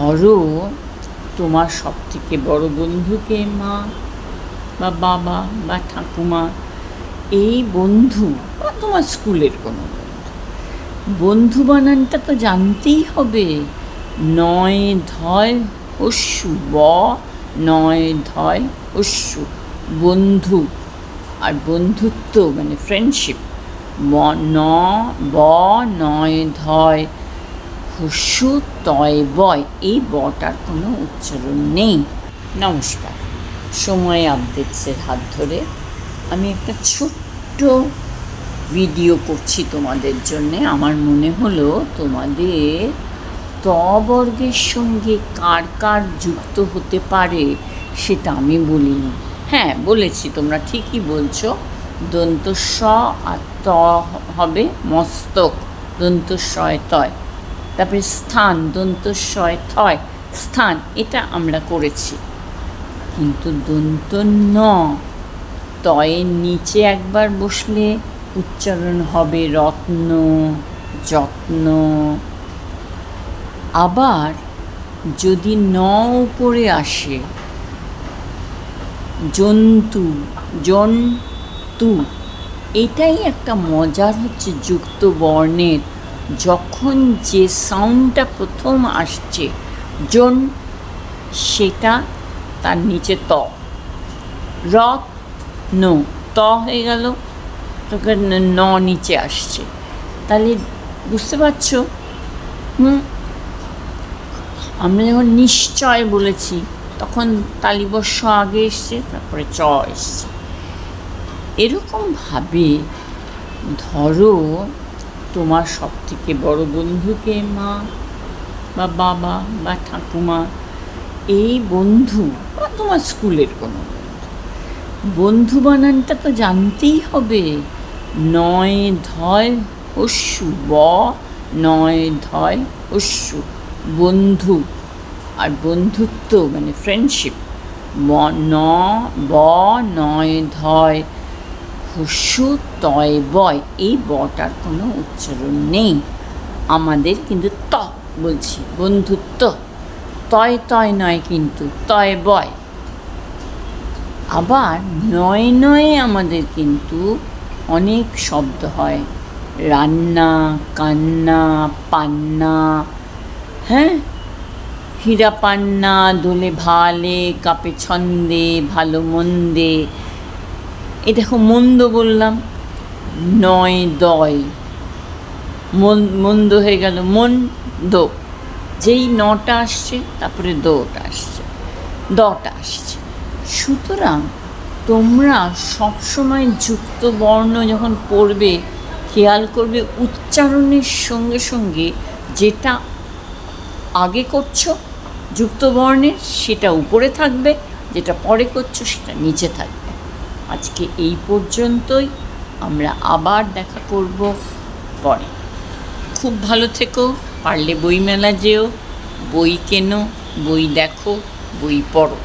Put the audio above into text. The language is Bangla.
ধরো, তোমার সব থেকে বড় বন্ধুকে মা বা বাবা বা ঠাকুমা? এই বন্ধু বা তোমার স্কুলের কোনো বন্ধু? বন্ধু বানানটা তো জানতেই হবে। নয় ধয় অস্যু ব নয় ধয় অস্যু বন্ধু আর বন্ধুত্ব মানে ফ্রেন্ডশিপ ন, ব, নয় ধয় হস্যু তয় বয় এই বটার কোনো উচ্চারণ নেই। নমস্কার। সময় আপডেটসের হাত ধরে আমি একটা ছোট্ট ভিডিও করছি তোমাদের জন্যে। আমার মনে হলো তোমাদের ত বর্গের সঙ্গে কার কার যুক্ত হতে পারে সেটা আমি বলিনি। হ্যাঁ বলেছি, তোমরা ঠিকই বলছো। দন্ত স আর ত হবে মস্তক। দন্ত শয় তয় তারপরে স্থান দন্ত শয় থয়, স্থান, এটা আমরা করেছি। কিন্তু দন্ত ন তয়ের নিচে একবার বসলে উচ্চারণ হবে রত্ন, যত্ন। আবার যদি ন উপরে আসে, জন্তু জন্তু, এটাই একটা মজার হচ্ছে যুক্ত বর্ণের যখন যে সাউন্ডটা প্রথম আসছে, জন, সেটা তার নিচে ত। রত ন, ত হয়ে গেল তোকে ন নিচে আসছে। তাহলে বুঝতে পারছ? হুম? আমরা যখন নিশ্চয় বলেছি, তখন তালিবর্ষ আগে এসছে, তারপরে চ এসছে। এরকমভাবে ধরো তোমার সব থেকে বড় বন্ধুকে মা বা বাবা বা ঠাকুমা? এই বন্ধু বা তোমার স্কুলের কোনো বন্ধু? বানানটা তো জানতেই হবে। নয় ধয় অস্যু ব, নয় ধয় অস্যু বন্ধু আর বন্ধুত্ব মানে ফ্রেন্ডশিপ ন, ব, নয় ধয় হস্যু তয় বয়, এই বটার কোনো উচ্চারণ নেই। আমাদের কিন্তু ত বলছি, বন্ধুত্ব। তয় তয় নয় কিন্তু, তয় বয়। আবার নয়, নয়ে আমাদের কিন্তু অনেক শব্দ হয়। রান্না, কান্না, পান্না হ্যাঁ? হীরা পান্না দোলে ভালে, কাপে ছন্দে, ভালো মন্দে। এ দেখো মন্দ বললাম নয় দয় মন, মন্দ হয়ে গেল, মন দো। যেই নটা আসছে, তারপরে দোটা আসছে, দটা আসছে। সুতরাং তোমরা সবসময় যুক্ত বর্ণ যখন পড়বে, খেয়াল করবে উচ্চারণের সঙ্গে সঙ্গে যেটা আগে করছ, যুক্ত বর্ণের, সেটা উপরে থাকবে, যেটা পরে করছ, সেটা নিচে থাকবে। আজকে এই পর্যন্তই। আমরা আবার দেখা করব পরে। খুব ভালো থেকো, পারলে বইমেলা যেও বই কেনো, বই দেখো, বই পড়ো।